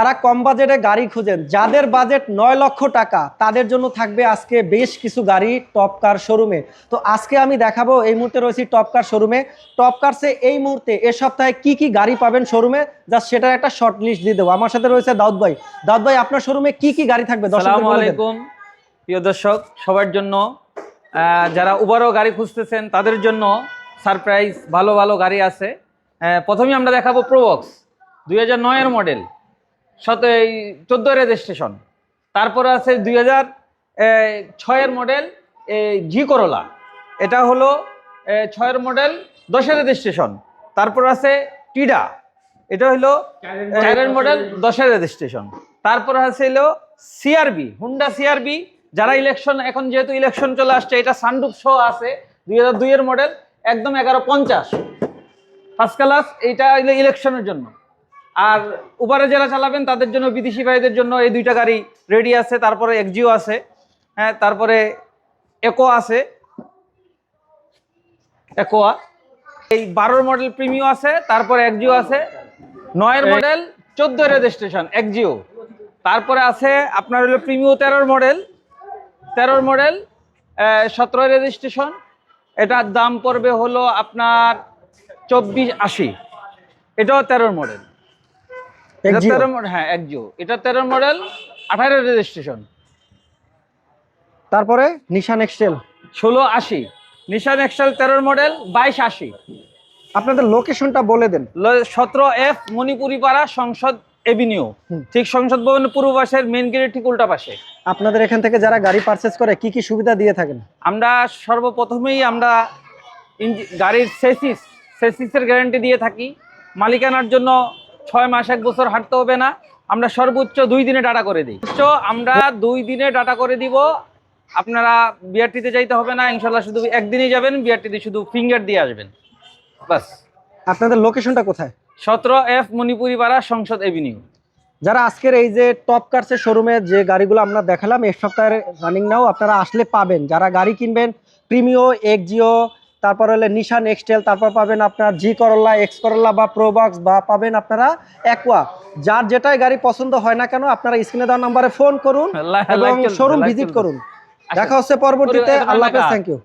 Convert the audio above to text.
যারা কম বাজেটে গাড়ি খুঁজেন, যাদের বাজেট নয় লক্ষ টাকা, তাদের জন্য থাকবে আজকে বেশ কিছু গাড়ি টপ কার শোরুমে। তো আজকে আমি দেখাবো, এই মুহূর্তে রয়েছি টপ কার শোরুমে। টপ কারসে এই মুহূর্তে, এ সপ্তাহে কি কি গাড়ি পাবেন শোরুমে? জাস্ট সেটার একটা শর্ট লিস্ট দিয়ে দেবো। আমার সাথে রয়েছে দাউদ ভাই। দাউদ ভাই, আপনার শোরুমে কি কি গাড়ি থাকবে? আলাইকুম। প্রিয় দর্শক, সবার জন্য যারা উবারও গাড়ি খুঁজতেছেন, তাদের জন্য সারপ্রাইজ ভালো ভালো গাড়ি আছে। প্রথমেই আমরা দেখাবো প্রোবক্স দুই হাজার মডেল শত এই চোদ্দ রেজিস্ট্রেশন তারপরে আছে দুই হাজার ছয়ের মডেল জি করোলা এটা হলো ছয়ের মডেল দশের রেজিস্ট্রেশন তারপর আছে টিডা এটা হলো চারের মডেল দশের রেজিস্ট্রেশন তারপর আছে হলো সিআরবি হুন্ডা সিআরবি যারা ইলেকশন এখন যেহেতু ইলেকশন চলে আসছে এটা সানরুফ শো আছে দুই হাজার দুইয়ের মডেল একদম এগারো পঞ্চাশ। ফার্স্ট ক্লাস এইটা ইলেকশনের জন্য। আর উবারে যারা চালাবেন তাদের জন্য বিদেশি ভাইদের জন্য এই দুইটা গাড়ি রেডি আছে। তারপরে এক্সিও আছে। হ্যাঁ তারপরে একো আছে। একোয়া এই বারোর মডেল প্রিমিও আছে তারপরে একজিও আছে। নয়ের মডেল চোদ্দ রেজিস্ট্রেশন একজিও তারপরে আছে আপনার হলো প্রিমিও তেরোর মডেল তেরোর মডেল সতেরো রেজিস্ট্রেশন এটার দাম পড়বে হলো আপনার চব্বিশ আশি। এটাও তেরোর মডেল এটা Exio। তেরো হ্যাঁ একজিও এটা তেরোর মডেল আঠারো রেজিস্ট্রেশন। তারপরে নিশান এক্সটেল ষোলো আশি। নিশান এক্সেল তেরোর মডেল বাইশ আশি। আপনাদের লোকেশনটা বলে দেন। সতেরো এফ মণিপুরি পাড়া সংসদ এভিনিউ। ঠিক সংসদ ভবনের পূর্ব পাশের মেন গেটের ঠিক উল্টা পাশে। আপনাদের এখান থেকে যারা গাড়ি পারচেজ করে কি কি সুবিধা দিয়ে থাকেন? আমরা সর্বপ্রথমেই আমরা গাড়ির সেসিস সেসিসের গ্যারান্টি দিয়ে থাকি। মালিকানার জন্য ছয় মাস এক বছর হাঁটতে হবে না। আমরা সর্বোচ্চ দুই দিনে ডাটা করে দিই। আমরা দুই দিনে ডাটা করে দিব। আপনারা বিআরটিতে যাইতে হবে না। ইনশাল্লাহ শুধু একদিনই যাবেন। বিআরটিতে শুধু ফিঙ্গার দিয়ে আসবেন। বাস। আপনাদের লোকেশনটা কোথায়? সতেরো এফ মণিপুরি পাড়া সংসদ এভিনিউ যারা আজকের এই যে টপ কার্সের শোরুমে যে গাড়িগুলো আমরা দেখালাম এক সপ্তাহের রানিং নাও আপনারা আসলে পাবেন। যারা গাড়ি কিনবেন প্রিমিও এক্সজিও তারপর হলে নিশান এক্সটেল তারপর পাবেন আপনার জি করল্লা এক্স করল্লা বা প্রোবাক্স বা পাবেন আপনারা অ্যাকোয়া যার যেটাই গাড়ি পছন্দ হয় না কেন আপনারা স্ক্রিনে দেওয়া নাম্বারে ফোন করুন এবং শোরুম ভিজিট করুন। আচ্ছা। দেখা হচ্ছে পরবর্তীতে। পরে- আল্লাহ হাফেজ থ্যাংক ইউ